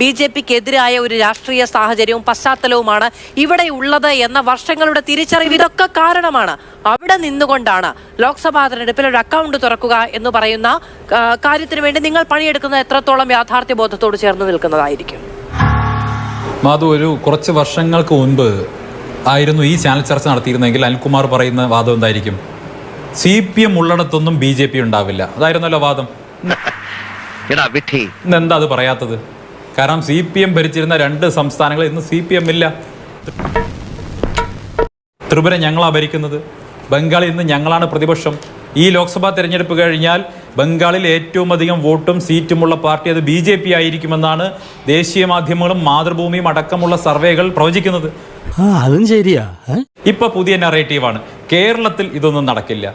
B J പിക്ക് എതിരായ ഒരു രാഷ്ട്രീയ സാഹചര്യവും പശ്ചാത്തലവുമാണ് ഇവിടെ ഉള്ളത് എന്ന വർഷങ്ങളുടെ തിരിച്ചറിവ്. ഇതൊക്കെ കാരണമാണ്. അവിടെ നിന്നുകൊണ്ടാണ് ലോക്സഭാ തെരഞ്ഞെടുപ്പിൽ ഒരു അക്കൗണ്ട് തുറക്കുക എന്ന് പറയുന്ന കാര്യത്തിന് വേണ്ടി നിങ്ങൾ പണിയെടുക്കുന്നത് എത്രത്തോളം യാഥാർത്ഥ്യ ബോധത്തോട് ചേർന്ന് നിൽക്കുന്നതായിരിക്കും. മാധു ഒരു കുറച്ച് വർഷങ്ങൾക്ക് മുൻപ് ആയിരുന്നു ഈ ചാനൽ ചർച്ച നടത്തിയിരുന്നെങ്കിൽ അനിൽകുമാർ പറയുന്ന വാദം എന്തായിരിക്കും? സി പി എം ഉള്ളിടത്തൊന്നും ബി ജെ പി ഉണ്ടാവില്ല. അതായിരുന്നല്ലോ വാദം. എടാ വിട്ടി. ഇന്ന് എന്താ അത് പറയാത്തത്? കാരണം സി പി എം ഭരിച്ചിരുന്ന രണ്ട് സംസ്ഥാനങ്ങൾ ഇന്ന് സി പി എം ഇല്ല. ത്രിപുര ഞങ്ങളാണ് ഭരിക്കുന്നത്. ബംഗാളിൽ ഇന്ന് ഞങ്ങളാണ് പ്രതിപക്ഷം. ഈ ലോക്സഭാ തെരഞ്ഞെടുപ്പ് കഴിഞ്ഞാൽ ബംഗാളിൽ ഏറ്റവും അധികം വോട്ടും സീറ്റുമുള്ള പാർട്ടി അത് ബി ജെ പി ആയിരിക്കുമെന്നാണ് ദേശീയ മാധ്യമങ്ങളും മാതൃഭൂമിയും അടക്കമുള്ള സർവേകൾ പ്രവചിക്കുന്നത്. അതും ശരിയാ. ഇപ്പൊ പുതിയ നറേറ്റീവാണ് കേരളത്തിൽ ഇതൊന്നും നടക്കില്ല.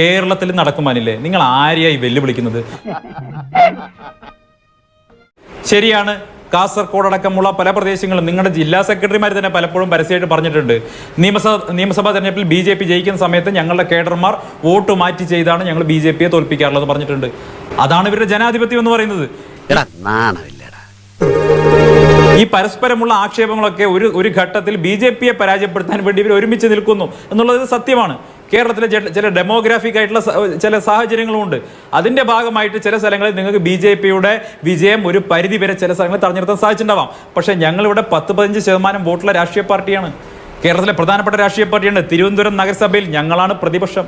കേരളത്തിൽ നടക്കുവാനില്ലേ? നിങ്ങൾ ആരെയായി വെല്ലുവിളിക്കുന്നത്? ശരിയാണ്. കാസർഗോഡ് അടക്കമുള്ള പല പ്രദേശങ്ങളും നിങ്ങളുടെ ജില്ലാ സെക്രട്ടറിമാർ തന്നെ പലപ്പോഴും പരസ്യമായിട്ട് പറഞ്ഞിട്ടുണ്ട്. നിയമസഭ നിയമസഭാ തെരഞ്ഞെടുപ്പിൽ ബി ജെ പി ജയിക്കുന്ന സമയത്ത് ഞങ്ങളുടെ കേഡർമാർ വോട്ട് മാറ്റി ചെയ്താണ് ഞങ്ങൾ ബി ജെ പിയെ തോൽപ്പിക്കാറുള്ളത് പറഞ്ഞിട്ടുണ്ട്. അതാണ് ഇവരുടെ ജനാധിപത്യം എന്ന് പറയുന്നത്. ഈ പരസ്പരമുള്ള ആക്ഷേപങ്ങളൊക്കെ ഒരു ഒരു ഘട്ടത്തിൽ ബി ജെ പിയെ പരാജയപ്പെടുത്താൻ വേണ്ടി ഇവർ ഒരുമിച്ച് നിൽക്കുന്നു എന്നുള്ളത് സത്യമാണ്. കേരളത്തിലെ ചില ഡെമോഗ്രാഫിക് ആയിട്ടുള്ള ചില സാഹചര്യങ്ങളുമുണ്ട്. അതിന്റെ ഭാഗമായിട്ട് ചില സ്ഥലങ്ങളിൽ നിങ്ങൾക്ക് ബി ജെ പിയുടെ വിജയം ഒരു പരിധി വരെ ചില സ്ഥലങ്ങളിൽ തെരഞ്ഞെടുത്താൻ സാധിച്ചിട്ടുണ്ടാവാം. പക്ഷേ ഞങ്ങളിവിടെ പത്ത് പതിനഞ്ച് ശതമാനം വോട്ടുള്ള രാഷ്ട്രീയ പാർട്ടിയാണ്. കേരളത്തിലെ പ്രധാനപ്പെട്ട രാഷ്ട്രീയ പാർട്ടിയാണ് തിരുവനന്തപുരം നഗരസഭയിൽ ഞങ്ങളാണ് പ്രതിപക്ഷം.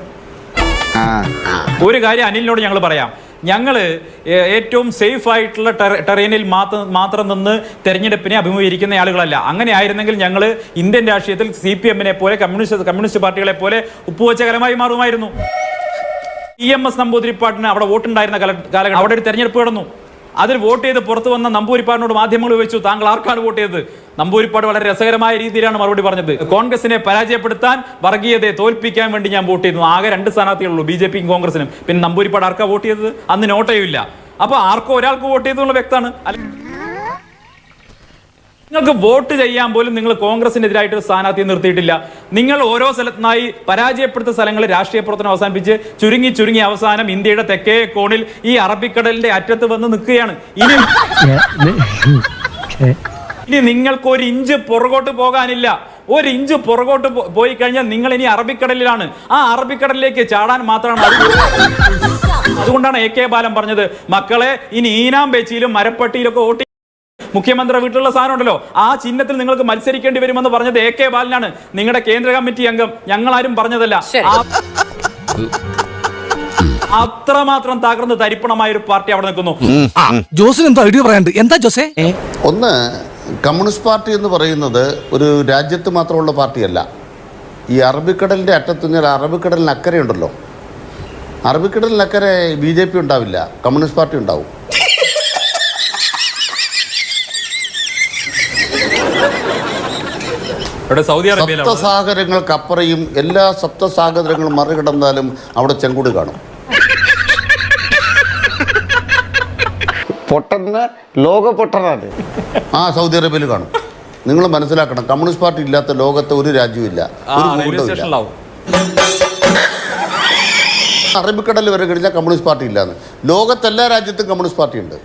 ഒരു കാര്യം അനിലിനോട് ഞങ്ങൾ പറയാം. ഞങ്ങൾ ഏറ്റവും സേഫ് ആയിട്ടുള്ള ടെറേനിൽ മാത്രം മാത്രം നിന്ന് തെരഞ്ഞെടുപ്പിനെ അഭിമുഖീകരിക്കുന്ന ആളുകളല്ല. അങ്ങനെ ആയിരുന്നെങ്കിൽ ഞങ്ങൾ ഇന്ത്യൻ രാഷ്ട്രീയത്തിൽ സി പി എമ്മിനെ പോലെ കമ്മ്യൂണിസ്റ്റ് കമ്മ്യൂണിസ്റ്റ് പാർട്ടികളെ പോലെ ഉപ്പുവച്ചകരമായി മാറുമായിരുന്നു. ഇ എം എസ് നമ്പൂതിരിപ്പാട്ടിന് അവിടെ വോട്ടുണ്ടായിരുന്ന കാല- കാലഘട്ടം. അവിടെ ഒരു തെരഞ്ഞെടുപ്പ് നടന്നു. അതിൽ വോട്ട് ചെയ്ത് പുറത്തു വന്ന നമ്പൂരിപ്പാടിനോട് മാധ്യമങ്ങൾ വെച്ചു താങ്കൾ ആർക്കാണ് വോട്ട് ചെയ്തത്? നമ്പൂരിപ്പാട് വളരെ രസകരമായ രീതിയിലാണ് മറുപടി പറഞ്ഞത്. കോൺഗ്രസിനെ പരാജയപ്പെടുത്താൻ വർഗീയതയെ തോൽപ്പിക്കാൻ വേണ്ടി ഞാൻ വോട്ട് ചെയ്തു. ആകെ രണ്ട് സ്ഥാനാർത്ഥികളുള്ളൂ ബി ജെ പിയും കോൺഗ്രസിനും. പിന്നെ നമ്പൂരിപ്പാട് ആർക്കാ വോട്ട് ചെയ്തത്? അന്ന് നോട്ടയും ഇല്ല. അപ്പൊ ആർക്കോ ഒരാൾക്ക് വോട്ട് ചെയ്തെന്നുള്ള വ്യക്തമാണ്. നിങ്ങൾക്ക് വോട്ട് ചെയ്യാൻ പോലും നിങ്ങൾ കോൺഗ്രസിനെതിരായിട്ട് ഒരു നിർത്തിയിട്ടില്ല. നിങ്ങൾ ഓരോ സ്ഥലത്തുനിന്നായി പരാജയപ്പെടുത്ത സ്ഥലങ്ങളിൽ രാഷ്ട്രീയ പ്രവർത്തനം അവസാനിപ്പിച്ച് ചുരുങ്ങി ചുരുങ്ങി അവസാനം ഇന്ത്യയുടെ തെക്കേ കോണിൽ ഈ അറബിക്കടലിന്റെ അറ്റത്ത് വന്ന് നിൽക്കുകയാണ്. ഇനി ഇനി നിങ്ങൾക്ക് ഒരു ഇഞ്ച് പുറകോട്ട് പോകാനില്ല. ഒരു ഇഞ്ച് പുറകോട്ട് പോയി കഴിഞ്ഞാൽ നിങ്ങൾ ഇനി അറബിക്കടലിലാണ്. ആ അറബിക്കടലിലേക്ക് ചാടാൻ മാത്രമാണ് അത് അതുകൊണ്ടാണ് എ കെ ബാലൻ പറഞ്ഞത് മക്കളെ ഇനി ഈനാം ബേച്ചിയിലും മരപ്പട്ടിയിലൊക്കെ വോട്ട് മുഖ്യമന്ത്രി വീട്ടിലുള്ള സാധനം ഉണ്ടല്ലോ ആ ചിഹ്നത്തിൽ നിങ്ങൾക്ക് മത്സരിക്കേണ്ടി വരുമെന്ന് പറഞ്ഞത് എ കെ ബാലനാണ്. നിങ്ങളുടെ കേന്ദ്ര കമ്മിറ്റി അംഗം ഞങ്ങളാരും പറഞ്ഞതല്ല. അത്ര മാത്രം അത്രമാത്രം തകർന്ന് തരിപ്പണമായ ഒരു പാർട്ടി അവിടെ നിൽക്കുന്നു. ജോസിന് എന്താ ഐഡിയ പറയാണ്ട് എന്താ ജോസേ? ഒന്ന് കമ്മ്യൂണിസ്റ്റ് പാർട്ടി എന്ന് പറയുന്നത് ഒരു രാജ്യത്ത് മാത്രമുള്ള പാർട്ടിയല്ല. ഈ അറബിക്കടലിന്റെ അറ്റത്തുനിന്നാൽ നിന്ന് അറബിക്കടലിന് അക്കരയുണ്ടല്ലോ അറബിക്കടലിനക്കരെ ബി ജെ പി ഉണ്ടാവില്ല. കമ്മ്യൂണിസ്റ്റ് പാർട്ടി ഉണ്ടാവും. സപ്തസാഗരങ്ങൾക്കപ്പുറയും എല്ലാ സപ്തസാഗരങ്ങളും മറികടന്നാലും അവിടെ ചെങ്കുടി കാണും. പൊട്ടന്ന ലോക പൊട്ടനാണ് ആ സൗദി അറേബ്യയിൽ കാണും. നിങ്ങൾ മനസ്സിലാക്കണം കമ്മ്യൂണിസ്റ്റ് പാർട്ടി ഇല്ലാത്ത ലോകത്തെ ഒരു രാജ്യമില്ല ഒരു അറബിക്കടൽ വരെ കഴിഞ്ഞാൽ കമ്മ്യൂണിസ്റ്റ് പാർട്ടി ഇല്ലാന്ന്. ലോകത്തെല്ലാ രാജ്യത്തും കമ്മ്യൂണിസ്റ്റ് പാർട്ടി ഉണ്ട്.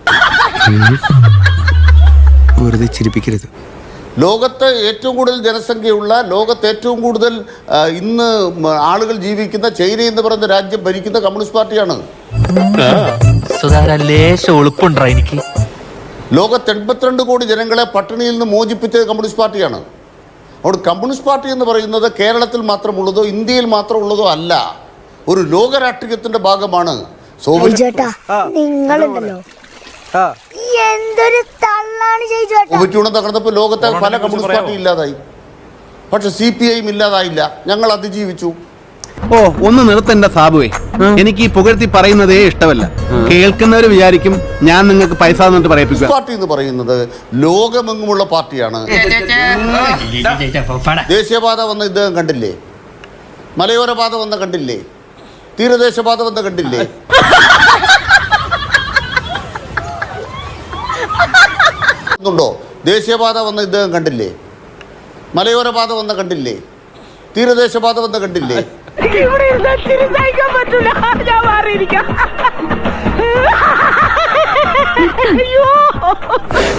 വെറുതെ ചിരിപ്പിക്കരുത്. ലോകത്ത് ഏറ്റവും കൂടുതൽ ജനസംഖ്യയുള്ള ലോകത്ത് ഏറ്റവും കൂടുതൽ ഇന്ന് ആളുകൾ ജീവിക്കുന്ന ചൈന എന്ന് പറയുന്ന രാജ്യം ഭരിക്കുന്ന കമ്മ്യൂണിസ്റ്റ് പാർട്ടിയാണ്. ലേശം എളുപ്പുണ്ടോ എനിക്ക്. ലോകത്ത് എൺപത്തിരണ്ട് കോടി ജനങ്ങളെ പട്ടിണിയിൽ നിന്ന് മോചിപ്പിച്ചത് കമ്മ്യൂണിസ്റ്റ് പാർട്ടിയാണ്. അവിടെ കമ്മ്യൂണിസ്റ്റ് പാർട്ടി എന്ന് പറയുന്നത് കേരളത്തിൽ മാത്രമുള്ളതോ ഇന്ത്യയിൽ മാത്രമുള്ളതോ അല്ല. ഒരു ലോക രാഷ്ട്രീയത്തിന്റെ ഭാഗമാണ് നിങ്ങളുണ്ടല്ലോ. എന്തൊരു തള്ളാണ് തകർന്നപ്പോൾ ലോകത്തെ പല കമ്മ്യൂണിസ്റ്റ് പാർട്ടി ഇല്ലാതായി. പക്ഷെ സി പി ഐയും ഇല്ലാതായില്ല. ഞങ്ങൾ അതിജീവിച്ചു. ഓ ഒന്ന് നിർത്തണ്ട സാബുവേ. എനിക്ക് ഈ പുകഴ്ത്തി പറയുന്നതേ ഇഷ്ടമല്ല. കേൾക്കുന്നവർ വിചാരിക്കും ഞാൻ നിങ്ങൾക്ക് പൈസ എന്നിട്ട് പറയിപ്പിക്കുക. പാർട്ടി എന്ന് പറയുന്നത് ലോകമെങ്ങുമുള്ള പാർട്ടിയാണ്. ദേശീയപാത വന്ന ഇദ്ദേഹം കണ്ടില്ലേ? മലയോര പാത വന്ന കണ്ടില്ലേ? തീരദേശപാത വന്ന കണ്ടില്ലേ? ണ്ടോ ദേശീയപാത വന്ന ഇദ്ദേഹം കണ്ടില്ലേ? മലയോര പാത വന്ന കണ്ടില്ലേ? തീരദേശപാത വന്ന കണ്ടില്ലേ? ഇവിടെ ഇരുന്നാൽ തിരിച്ചയക്കാൻ പറ്റൂല. ഞാൻ മാറിയിരിക്കാം.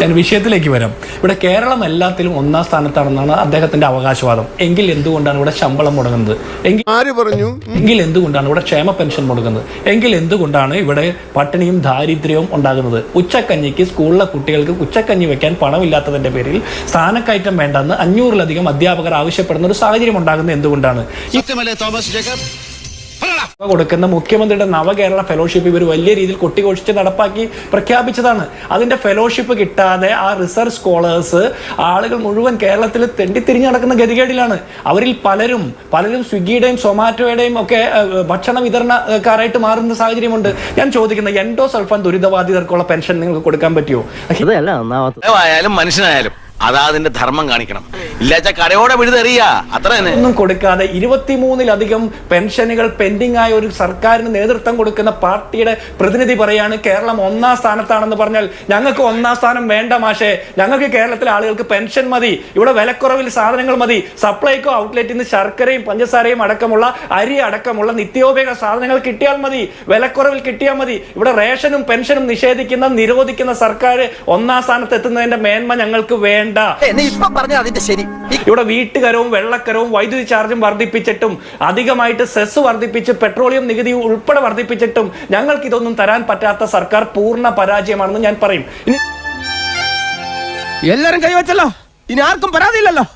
ഞാൻ വിഷയത്തിലേക്ക് വരാം. ഇവിടെ കേരളം എല്ലാത്തിലും ഒന്നാം സ്ഥാനത്താണെന്നാണ് അദ്ദേഹത്തിന്റെ അവകാശവാദം. എങ്കിൽ എന്തുകൊണ്ടാണ് ഇവിടെ ശമ്പളം മുടങ്ങുന്നത്? എങ്കിൽ ആര് പറഞ്ഞു? എങ്കിൽ എന്തുകൊണ്ടാണ് ഇവിടെ ക്ഷേമ പെൻഷൻ മുടങ്ങുന്നത്? എങ്കിൽ എന്തുകൊണ്ടാണ് ഇവിടെ പട്ടിണിയും ദാരിദ്ര്യവും ഉണ്ടാകുന്നത്? ഉച്ചക്കഞ്ഞിക്ക് സ്കൂളിലെ കുട്ടികൾക്ക് ഉച്ചക്കഞ്ഞി വെക്കാൻ പണമില്ലാത്തതിന്റെ പേരിൽ സ്ഥാനക്കയറ്റം വേണ്ടെന്ന് അഞ്ഞൂറിലധികം അധ്യാപകർ ആവശ്യപ്പെടുന്ന ഒരു സാഹചര്യം ഉണ്ടാകുന്നത് എന്തുകൊണ്ടാണ്? ഈ കൊടുക്കുന്ന മുഖ്യമന്ത്രിയുടെ നവകേരള ഫെലോഷിപ്പ് ഇവർ വലിയ രീതിയിൽ കൊട്ടിഘോഷിച്ച് നടപ്പാക്കി പ്രഖ്യാപിച്ചതാണ്. അതിന്റെ ഫെലോഷിപ്പ് കിട്ടാതെ ആ റിസർച്ച് സ്കോളേഴ്സ് ആളുകൾ മുഴുവൻ കേരളത്തിൽ തെണ്ടിത്തിരിഞ്ഞ് നടക്കുന്ന ഗതികേടിലാണ്. അവരിൽ പലരും പലരും സ്വിഗ്ഗിയുടെയും സൊമാറ്റോയുടെയും ഒക്കെ ഭക്ഷണ വിതരണക്കാരായിട്ട് മാറുന്ന സാഹചര്യമുണ്ട്. ഞാൻ ചോദിക്കുന്നത് എൻഡോ സൾഫാൻ ദുരിതബാധിതർക്കുള്ള പെൻഷൻ നിങ്ങൾക്ക് കൊടുക്കാൻ പറ്റുമോ? ആയാലും മനുഷ്യനായാലും അതാ അതിന്റെ ധർമ്മം കാണിക്കണം. ഇല്ലാച്ച കരയോടെ വിഴുതെറിയ. അത്ര തന്നെ. ഒന്നും കൊടുക്കാതെ ഇരുപത്തിമൂന്നിലധികം പെൻഷനുകൾ പെൻഡിംഗ് ആയ ഒരു സർക്കാരിന് നേതൃത്വം കൊടുക്കുന്ന പാർട്ടിയുടെ പ്രതിനിധി പറയാണ് കേരളം ഒന്നാം സ്ഥാനത്താണെന്ന് പറഞ്ഞാൽ ഞങ്ങൾക്ക് ഒന്നാം സ്ഥാനം വേണ്ട മാഷേ. ഞങ്ങൾക്ക് കേരളത്തിലെ ആളുകൾക്ക് പെൻഷൻ മതി. ഇവിടെ വിലക്കുറവിൽ സാധനങ്ങൾ മതി. സപ്ലൈക്കോ ഔട്ട്ലെറ്റിൽ നിന്ന് ശർക്കരയും പഞ്ചസാരയും അടക്കമുള്ള അരി അടക്കമുള്ള നിത്യോപയോഗ സാധനങ്ങൾ കിട്ടിയാൽ മതി. വിലക്കുറവിൽ കിട്ടിയാൽ മതി. ഇവിടെ റേഷനും പെൻഷനും നിഷേധിക്കുന്ന നിരോധിക്കുന്ന സർക്കാർ ഒന്നാം സ്ഥാനത്ത് എത്തുന്നതിന്റെ മേന്മ ഞങ്ങൾക്ക് വേണ്ട. ഇപ്പൊ പറഞ്ഞ അതിന്റെ ശരി. ഇവിടെ വീട്ടുകരവും വെള്ളക്കരവും വൈദ്യുതി ചാർജും വർദ്ധിപ്പിച്ചിട്ടും അധികമായിട്ട് സെസ് വർദ്ധിപ്പിച്ച് പെട്രോളിയം നികുതി ഉൾപ്പെടെ വർദ്ധിപ്പിച്ചിട്ടും ഞങ്ങൾക്ക് ഇതൊന്നും തരാൻ പറ്റാത്ത സർക്കാർ പൂർണ പരാജയമാണെന്ന് ഞാൻ പറയും. എല്ലാരും കൈവച്ചല്ലോ. ഇനി ആർക്കും പരാതിയില്ലല്ലോ.